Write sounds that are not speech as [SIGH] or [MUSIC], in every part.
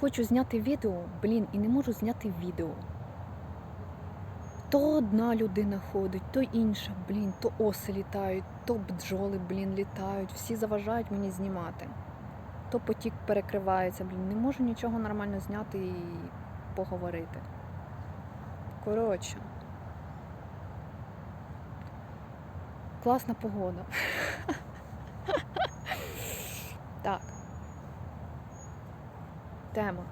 Хочу зняти відео, блін, і не можу зняти відео. То одна людина ходить, то інша, блін, то оси літають, то бджоли, блін, літають, всі заважають мені знімати. То потік перекривається, блін, не можу нічого нормально зняти і поговорити. Коротше. Класна погода. [LAUGHS] Так. Тема.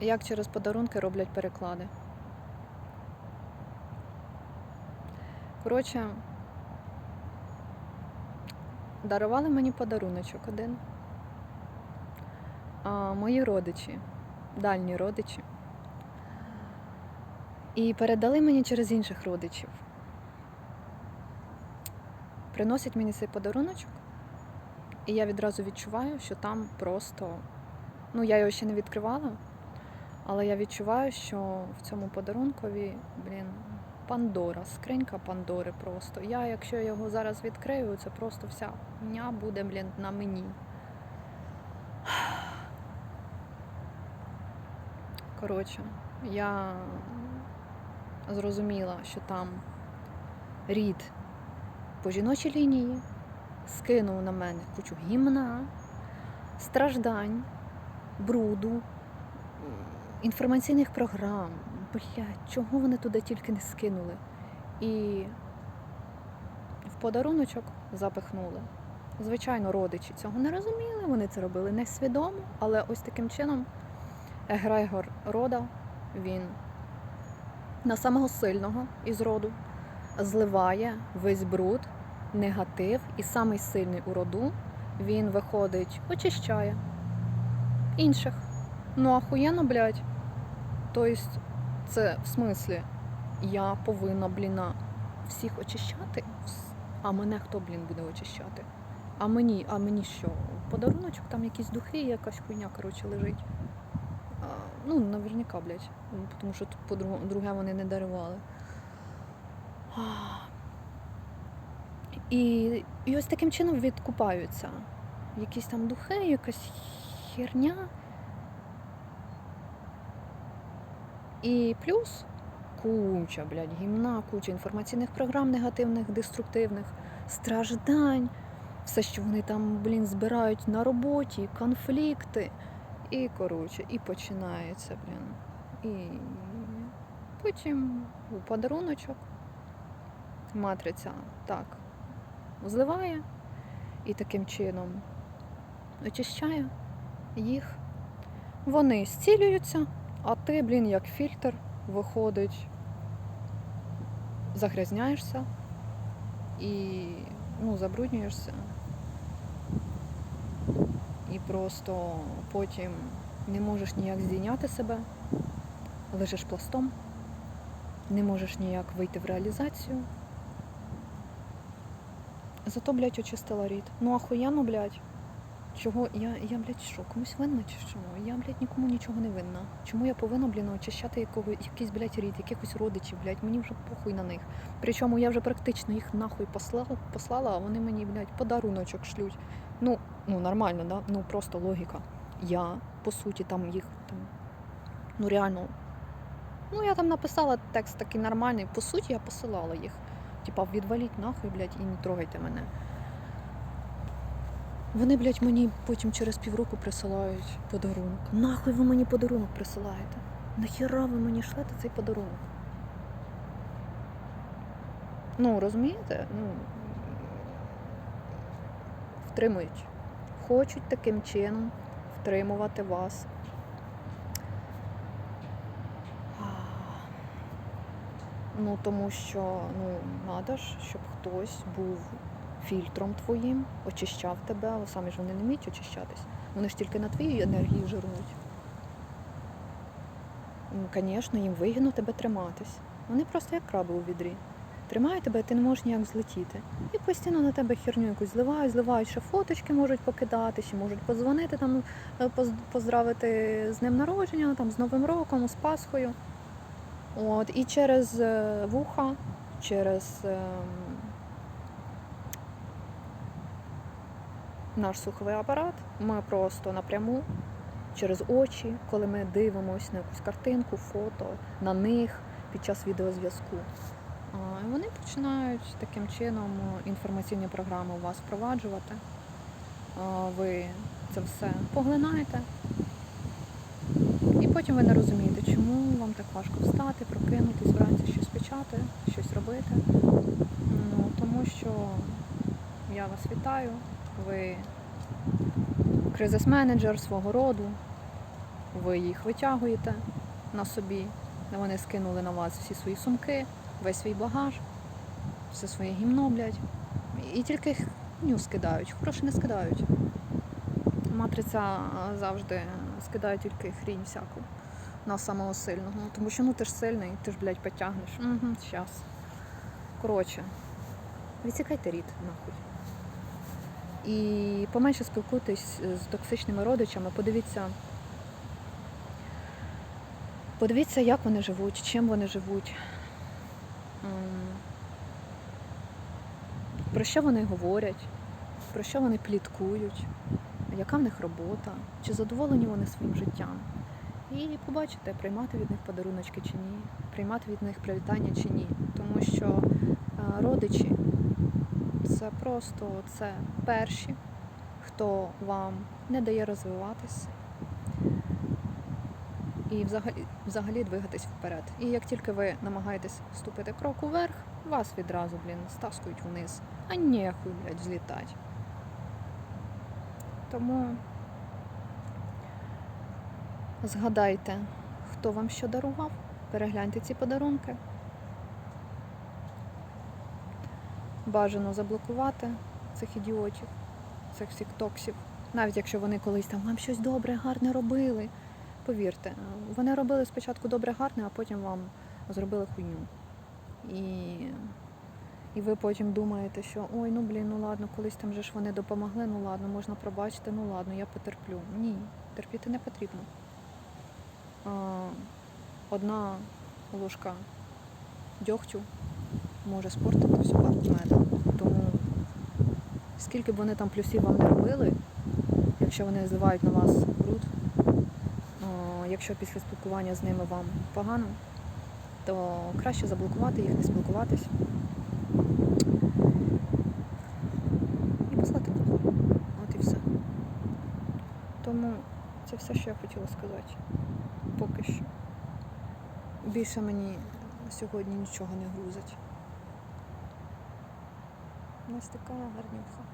Як через подарунки роблять переклади? Коротше, дарували мені подаруночок один. А мої родичі, дальні родичі, і передали мені через інших родичів. Приносять мені цей подаруночок, і я відразу відчуваю, що там просто. Ну, я його ще не відкривала, але я відчуваю, що в цьому подарункові, блін, Пандора, скринька Пандори просто. Я, якщо його зараз відкрию, це просто вся дня буде, блін, на мені. Коротше, я зрозуміла, що там рід по жіночій лінії скинув на мене кучу гімна, страждань, бруду, інформаційних програм. Блядь, чого вони туди тільки не скинули? І в подаруночок запихнули. Звичайно, родичі цього не розуміли, вони це робили несвідомо, але ось таким чином Егрегор рода він на самого сильного із роду зливає весь бруд, негатив, і самий сильний у роду він виходить, очищає інших. Ну ахуєнно, блядь. Тобто, це в смислі, я повинна, бліна, всіх очищати, а мене хто, блін, буде очищати? А мені, а мені що? Подаруночок, там якісь духи, якась хуйня, коротше, лежить. А, ну, наверняка, блядь. Тому що тут по-друге друге вони не дарували. І, і ось таким чином відкупаються. Якісь там духи, якась херня. І плюс куча, блядь, гімна, куча інформаційних програм негативних, деструктивних, страждань, все, що вони там, блін, збирають на роботі, конфлікти. І коротше, і починається, блін. І потім у подаруночок матриця так зливає і таким чином очищає їх. Вони зцілюються, а ти, блін, як фільтр, виходить, загрязняєшся і ну, забруднюєшся. І просто потім не можеш ніяк здійняти себе, лежиш пластом, не можеш ніяк вийти в реалізацію. Зато, блядь, очистила рід. Ну ахуєнно, блядь. Чого я, я, блядь, що, комусь винна чи що? Я, блядь, нікому нічого не винна. Чому я повинна, блін, очищати якого, якийсь, блядь, рід, якихось родичів, блядь, мені вже похуй на них. Причому я вже практично їх нахуй послала, послала, а вони мені, блядь, подаруночок шлють. Ну, ну нормально, да? Ну просто логіка. Я, по суті, там їх там, ну реально. Ну, я там написала текст такий нормальний. По суті, я посилала їх. Типа, відваліть нахуй, блядь, і не трогайте мене. Вони, блядь, мені потім через півроку присилають подарунок. Нахуй ви мені подарунок присилаєте? Нахіра ви мені шлете цей подарунок? Ну, розумієте? Ну, втримують. Хочуть таким чином втримувати вас. Ну, тому що ну, треба ж, щоб хтось був фільтром твоїм, очищав тебе, але самі ж вони не вміють очищатись. Вони ж тільки на твоїй енергії жирнуть. Ну, Звісно, їм вигідно тебе триматись. Вони просто як краби у відрі. Тримають тебе, ти не можеш ніяк злетіти. І постійно на тебе херню якусь зливають, зливають, що фоточки можуть покидати, ще можуть подзвонити, там, е, поздравити з днем народження, там, з Новим роком, з Пасхою. От, і через е, вуха, через ем, наш слуховий апарат. Ми просто напряму через очі, коли ми дивимося на якусь картинку, фото, на них під час відеозв'язку. Вони починають таким чином інформаційні програми у вас впроваджувати. Ви це все поглинаєте. І потім ви не розумієте, чому важко встати, прокинутись, вранці щось почати, щось робити. Ну, тому що я вас вітаю, ви кризис-менеджер свого роду, ви їх витягуєте на собі. Вони скинули на вас всі свої сумки, весь свій багаж, все своє гімно, блядь. І тільки хню скидають, хороше не скидають. Матриця завжди скидає тільки хрінь всяку на самого сильного. Тому що ну ти ж сильний, ти ж, блядь, потягнеш. Угу, щас. Коротше, відсікайте рід нахуй. І поменше спілкуйтесь з токсичними родичами, подивіться. Подивіться, як вони живуть, чим вони живуть. Про що вони говорять, про що вони пліткують, яка в них робота, чи задоволені вони своїм життям. І побачите, приймати від них подаруночки чи ні, приймати від них привітання чи ні. Тому що е, родичі це просто це перші, хто вам не дає розвиватись і взагалі, взагалі двигатись вперед. І як тільки ви намагаєтесь ступити крок уверх, вас відразу, блін, стаскують вниз. А нехуй, блядь, злітать. Тому згадайте, хто вам що дарував, перегляньте ці подарунки. Бажано заблокувати цих ідіотів, цих всіх токсів. Навіть якщо вони колись там вам щось добре, гарне робили. Повірте, вони робили спочатку добре гарне, а потім вам зробили хуйню. І, і ви потім думаєте, що ой, ну блін, ну ладно, колись там же ж вони допомогли, ну ладно, можна пробачити, ну ладно, я потерплю. Ні, терпіти не потрібно. Одна ложка дьогтю може спортити всю банку меду. Тому скільки б вони там плюсів вам не робили, якщо вони зливають на вас бруд, якщо після спілкування з ними вам погано, то краще заблокувати їх, не спілкуватись. Тому це все, що я хотіла сказати. Поки що. Більше мені сьогодні нічого не грузить. У нас така гарнюха.